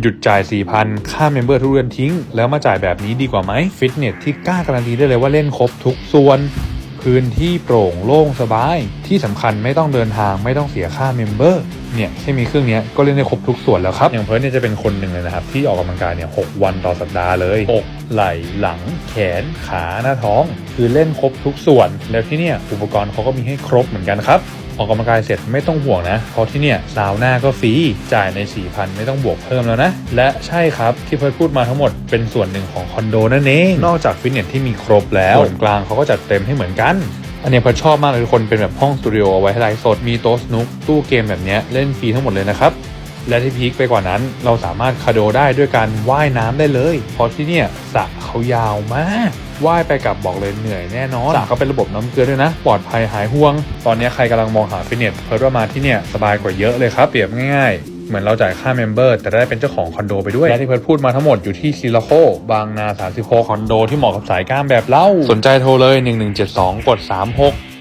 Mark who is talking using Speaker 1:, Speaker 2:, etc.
Speaker 1: หยุดจ่าย 4,000 ค่าเมมเบอร์ทุกเดือนทิ้ง แล้วมาจ่ายแบบนี้ดีกว่าไหมฟิตเนสที่กล้าการันตีได้เลยว่าเล่นครบทุกส่วนพื้นที่โปร่งโล่งสบาย ที่สำคัญไม่ต้องเดินทางไม่ต้องเสียค่าเมมเบอร์เนี่ยแค่มีเครื่องเนี้ยก็เล่นได้ครบทุกส่วนแล้วครับ อย่างเพิร์ดเนี่ยจะเป็นคนหนึ่งเลยนะครับ ที่ออกกำลังกายเนี่ยหวันต่อสัปดาห์เลยอกไหล่หลัง แขนขาหน้าท้อง คือเล่นครบทุกส่วน แล้วที่เนี่ยอุปกรณ์เขาก็มีให้ครบเหมือนกันครับ ออกกำลังกายเสร็จไม่ต้องห่วงนะ เพราะที่เนี่ยซาวน่าก็ฟรีจ่ายใน 4,000 ไม่ต้องบวกเพิ่มแล้วนะ และใช่ครับที่เพิร์ดพูดมาทั้งหมดเป็นส่วนหนึ่งของคอนโดนั่นเองนอกจากฟิตเนสที่มีครบแล้วส่วนกลางเขาก็จัดเต็มให้เหมือนกันอันนี้เพิร์ดชอบมากเลยทุกคนเป็นแบบห้องสตูดิโอเอาไว้ให้ไลฟ์สดมีโต๊ะสนุกตู้เกมแบบเนี้ยเล่นฟรีทั้งหมดเลยนะครับ และที่พีคไปกว่านั้นเราสามารถคาโดได้ด้วยการว่ายน้ำได้เลย เพราะที่เนี่ยสระเขายาวมากว่ายไปกลับบอกเลยเหนื่อยแน่นอนสระเขาเป็นระบบน้ำเกลือด้วยนะ ปลอดภัยหายห่วง ตอนนี้ใครกำลังมองหาฟิตเนสเพิร์ดว่ามาที่เนี่ยสบายกว่าเยอะเลยครับเปรียบง่ายๆเหมือนเราจ่ายค่าเมมเบอร์แต่ได้เป็นเจ้าของคอนโดไปด้วย และที่เพิร์ดพูดมาทั้งหมดอยู่ที่ซิลาโค บางนา 36 คอนโดที่เหมาะกับสายกล้ามแบบเล่า สนใจโทรเลย 1172 กด 36